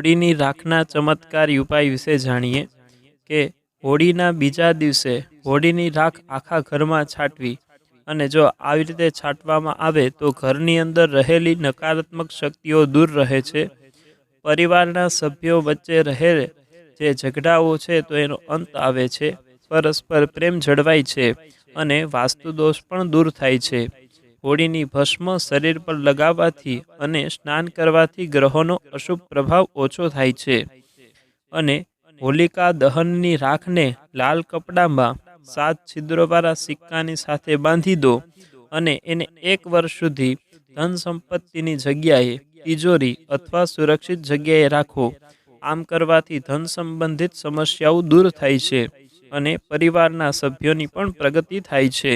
હોળીની રાખના ચમત્કારી ઉપાય વિશે જાણીએ કે હોળીના બીજા દિવસે હોળીની રાખ આખા ઘરમાં છાંટવી અને જો આવી રીતે છાંટવામાં આવે તો ઘરની અંદર રહેલી નકારાત્મક શક્તિઓ દૂર રહે છે. પરિવારના સભ્યો વચ્ચે રહે જે ઝઘડાઓ છે તો એનો અંત આવે છે. પરસ્પર પ્રેમ જળવાય છે અને વાસ્તુ દોષ પણ દૂર થાય છે. હોળીની ભસ્મ શરીર પર લગાવવાથી અને સ્નાન કરવાથી ગ્રહોનો અશુભ પ્રભાવ ઓછો થાય છે. અને હોલિકા દહનની રાખને લાલ કપડામાં સાત છિદ્રોવાળા સિક્કાની સાથે બાંધી દો અને એને એક વર્ષ સુધી ધન સંપત્તિની જગ્યાએ તિજોરી અથવા સુરક્ષિત જગ્યાએ રાખો. આમ કરવાથી ધન સંબંધિત સમસ્યાઓ દૂર થાય છે અને પરિવારના સભ્યોની પણ પ્રગતિ થાય છે.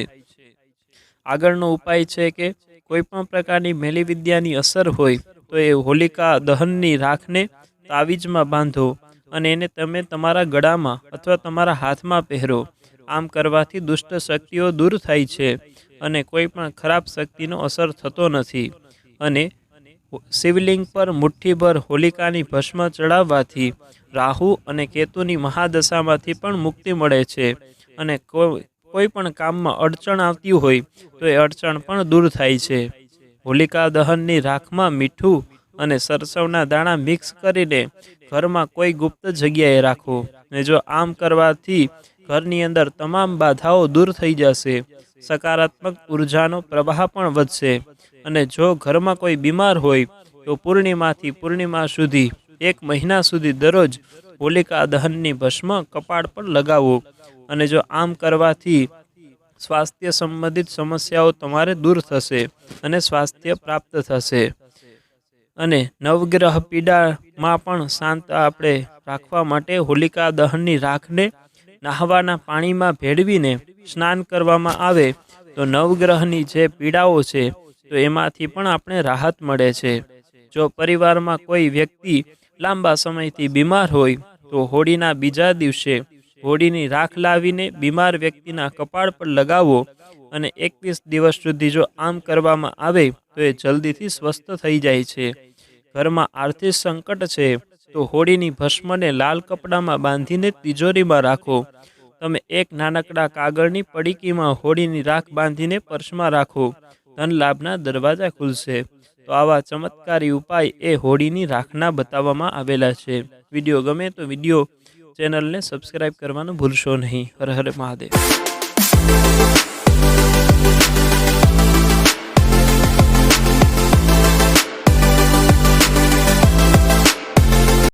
આગળનો ઉપાય છે કે કોઈ પણ પ્રકારની મેલી વિદ્યાની અસર હોય તો એ હોલિકા દહનની રાખને તાવીજમાં બાંધો અને એને તમે તમારા ગળામાં અથવા તમારા હાથમાં પહેરો. આમ કરવાથી દુષ્ટ શક્તિઓ દૂર થાય છે અને કોઈ પણ ખરાબ શક્તિનો અસર થતો નથી. અને શિવલિંગ પર મુઠ્ઠીભર હોલિકાની ભસ્મ ચડાવવાથી રાહુ અને કેતુની મહાદશામાંથી પણ મુક્તિ મળે છે અને કોઈ પણ કામમાં અડચણ આવતી હોય તો એ અડચણ પણ દૂર થાય છે. હોલિકા દહનની રાખમાં મીઠું અને સરસવના દાણા મિક્સ કરીને ઘરમાં કોઈ ગુપ્ત જગ્યાએ રાખો ને જો આમ કરવાથી ઘરની અંદર તમામ બાધાઓ દૂર થઈ જશે. સકારાત્મક ઉર્જાનો પ્રવાહ પણ વધશે અને જો ઘરમાં કોઈ બીમાર હોય તો પૂર્ણિમાથી પૂર્ણિમા સુધી, એક મહિના સુધી દરરોજ હોલિકા દહનની ભસ્મ કપાળ પર લગાવો. અને જો આમ કરવાથી સ્વાસ્થ્ય સંબંધિત સમસ્યાઓ તમારે દૂર થશે અને સ્વાસ્થ્ય પ્રાપ્ત થશે. અને નવગ્રહ પીડામાં પણ શાંત આપણે રાખવા માટે હોલિકા દહનની રાખને નાહવાના પાણીમાં ભેળવીને સ્નાન કરવામાં આવે તો નવગ્રહની જે પીડાઓ છે, તો એમાંથી પણ આપણે રાહત મળે છે. જો પરિવારમાં કોઈ વ્યક્તિ લાંબા સમયથી બીમાર હોય, તો હોળીના બીજા દિવસે હોળીની રાખ લાવીને બીમાર વ્યક્તિના કપાળ પર લગાવો અને એકવીસ દિવસ સુધી જો આમ કરવામાં આવે, તો એ જલ્દીથી સ્વસ્થ થઈ જાય છે. ઘરમાં આર્થિક સંકટ છે, તો હોળીની ભસ્મને લાલ કપડામાં બાંધીને તિજોરીમાં રાખો. તમે એક નાનકડા કાગળની પડીકીમાં હોળીની રાખ બાંધીને પર્સમાં રાખો. ધન લાભના દરવાજા ખુલશે. તો આવા ચમત્કારી ઉપાય એ હોળીની રાખના બતાવવામાં આવેલા છે. વીડિયો ગમે તો વીડિયો ચેનલને સબસ્ક્રાઈબ કરવાનું ભૂલશો નહીં. હર હર મહાદેવ.